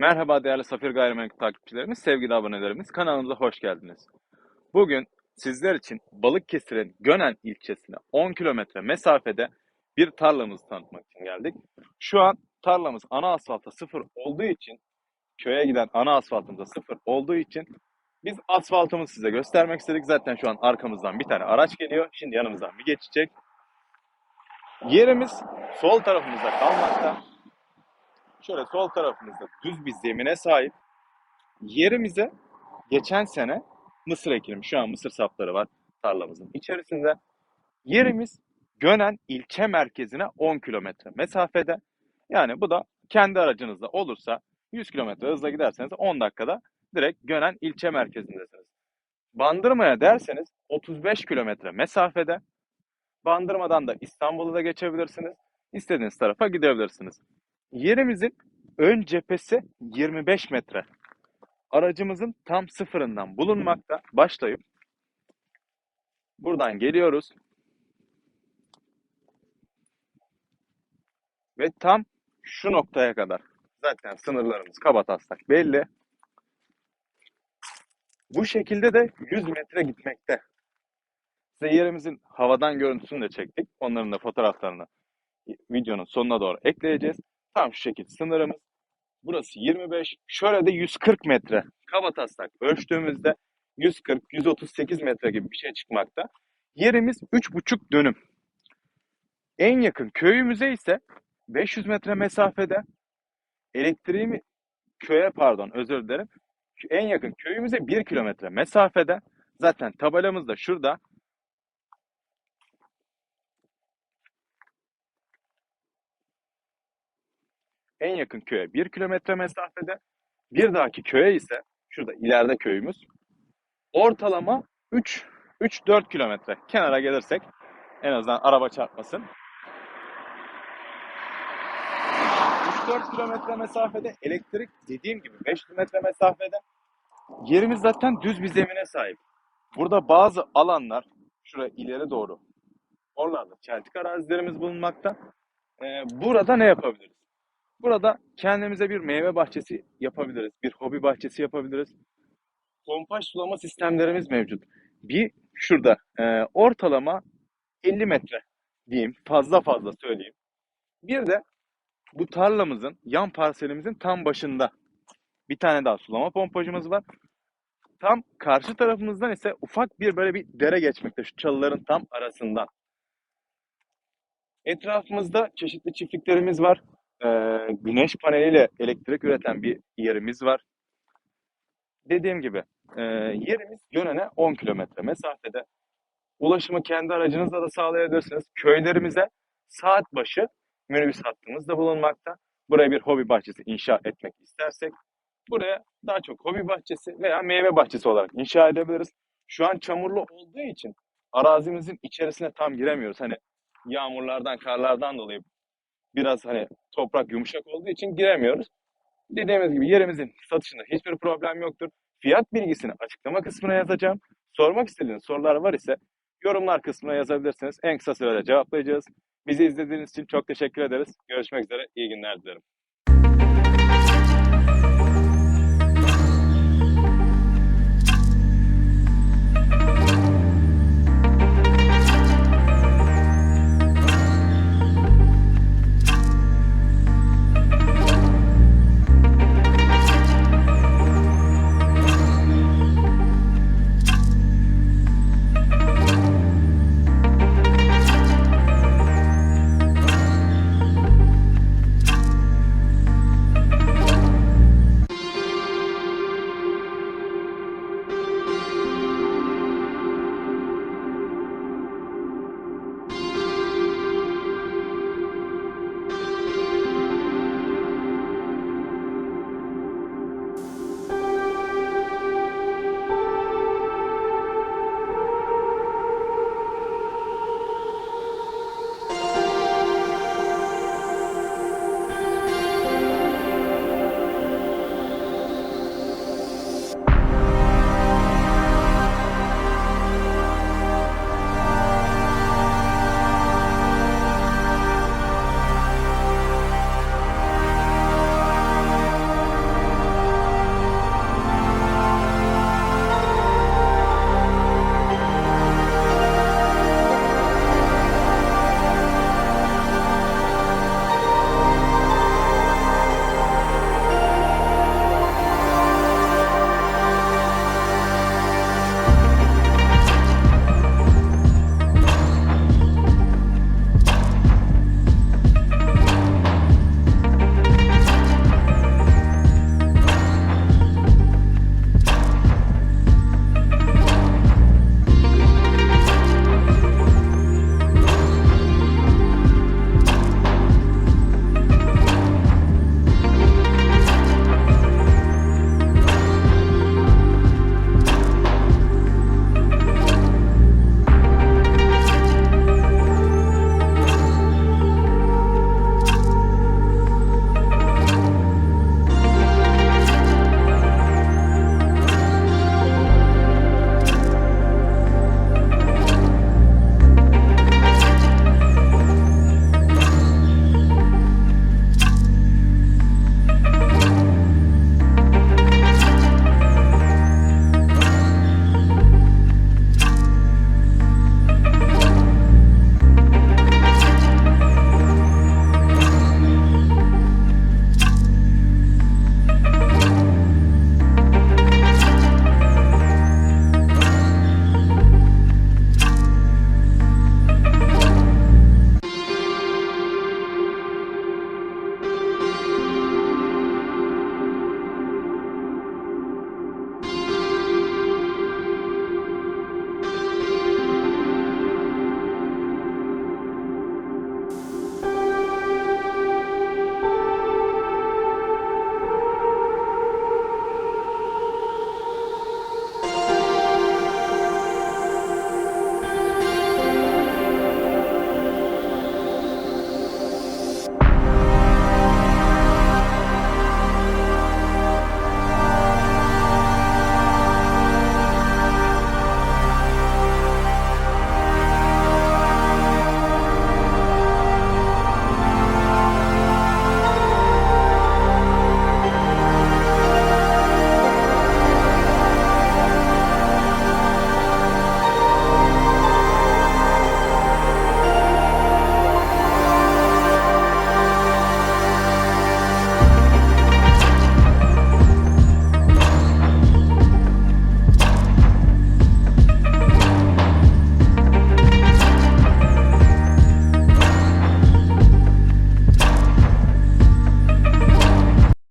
Merhaba değerli Safir Gayrimenkul takipçilerimiz, sevgili abonelerimiz. Kanalımıza hoş geldiniz. Bugün sizler için Balıkesir'in Gönen ilçesine 10 kilometre mesafede bir tarlamızı tanıtmak için geldik. Şu an tarlamız ana asfalta sıfır olduğu için, köye giden ana asfaltımızda sıfır olduğu için biz asfaltımızı size göstermek istedik. Zaten şu an arkamızdan bir tane araç geliyor. Şimdi yanımızdan bir geçecek. Yerimiz sol tarafımızda kalmakta. Şöyle sol tarafımızda düz bir zemine sahip. Yerimize geçen sene mısır ekilmiş. Şu an mısır sapları var tarlamızın içerisinde. Yerimiz Gönen ilçe merkezine 10 kilometre mesafede. Yani bu da kendi aracınızda olursa 100 kilometre hızla giderseniz 10 dakikada direkt Gönen ilçe merkezindesiniz. Bandırma'ya derseniz 35 kilometre mesafede. Bandırmadan da İstanbul'a da geçebilirsiniz. İstediğiniz tarafa gidebilirsiniz. Yerimizin ön cephesi 25 metre. Aracımızın tam sıfırından bulunmakta. Başlayıp buradan geliyoruz. Ve tam şu noktaya kadar zaten sınırlarımız kabataslak belli. Bu şekilde de 100 metre gitmekte. Size yerimizin havadan görüntüsünü de çektik. Onların da fotoğraflarını videonun sonuna doğru ekleyeceğiz. Tam şu şekilde sınırımız. Burası 25. Şöyle de 140 metre. Kabataslak ölçtüğümüzde 140-138 metre gibi bir şey çıkmakta. Yerimiz 3,5 dönüm. En yakın köyümüze ise 500 metre mesafede. Elektriğimi köye pardon özür dilerim. En yakın köyümüze 1 kilometre mesafede. Zaten tabelamız da şurada. En yakın köye 1 kilometre mesafede. Bir dahaki köye ise şurada ileride köyümüz ortalama 3 3-4 kilometre kenara gelirsek en azından araba çarpmasın. 3-4 kilometre mesafede elektrik dediğim gibi 5 metre mesafede yerimiz zaten düz bir zemine sahip. Burada bazı alanlar şuraya ileri doğru oralarda çeltik arazilerimiz bulunmakta. Ee, burada ne yapabiliriz? Burada kendimize bir meyve bahçesi yapabiliriz. Bir hobi bahçesi yapabiliriz. Pompaj sulama sistemlerimiz mevcut. Bir şurada e, ortalama 50 metre diyeyim. Fazla fazla söyleyeyim. Bir de bu tarlamızın, yan parselimizin tam başında bir tane daha sulama pompajımız var. Tam karşı tarafımızdan ise ufak bir böyle bir dere geçmekte şu çalıların tam arasından. Etrafımızda çeşitli çiftliklerimiz var e, güneş paneliyle elektrik üreten bir yerimiz var. Dediğim gibi e, yerimiz Gönen'e 10 kilometre mesafede. Ulaşımı kendi aracınızla da sağlayabilirsiniz. Köylerimize saat başı minibüs hattımız da bulunmakta. Buraya bir hobi bahçesi inşa etmek istersek buraya daha çok hobi bahçesi veya meyve bahçesi olarak inşa edebiliriz. Şu an çamurlu olduğu için arazimizin içerisine tam giremiyoruz. Hani yağmurlardan, karlardan dolayı biraz hani toprak yumuşak olduğu için giremiyoruz. Dediğimiz gibi yerimizin satışında hiçbir problem yoktur. Fiyat bilgisini açıklama kısmına yazacağım. Sormak istediğiniz sorular var ise yorumlar kısmına yazabilirsiniz. En kısa sürede cevaplayacağız. Bizi izlediğiniz için çok teşekkür ederiz. Görüşmek üzere. İyi günler dilerim.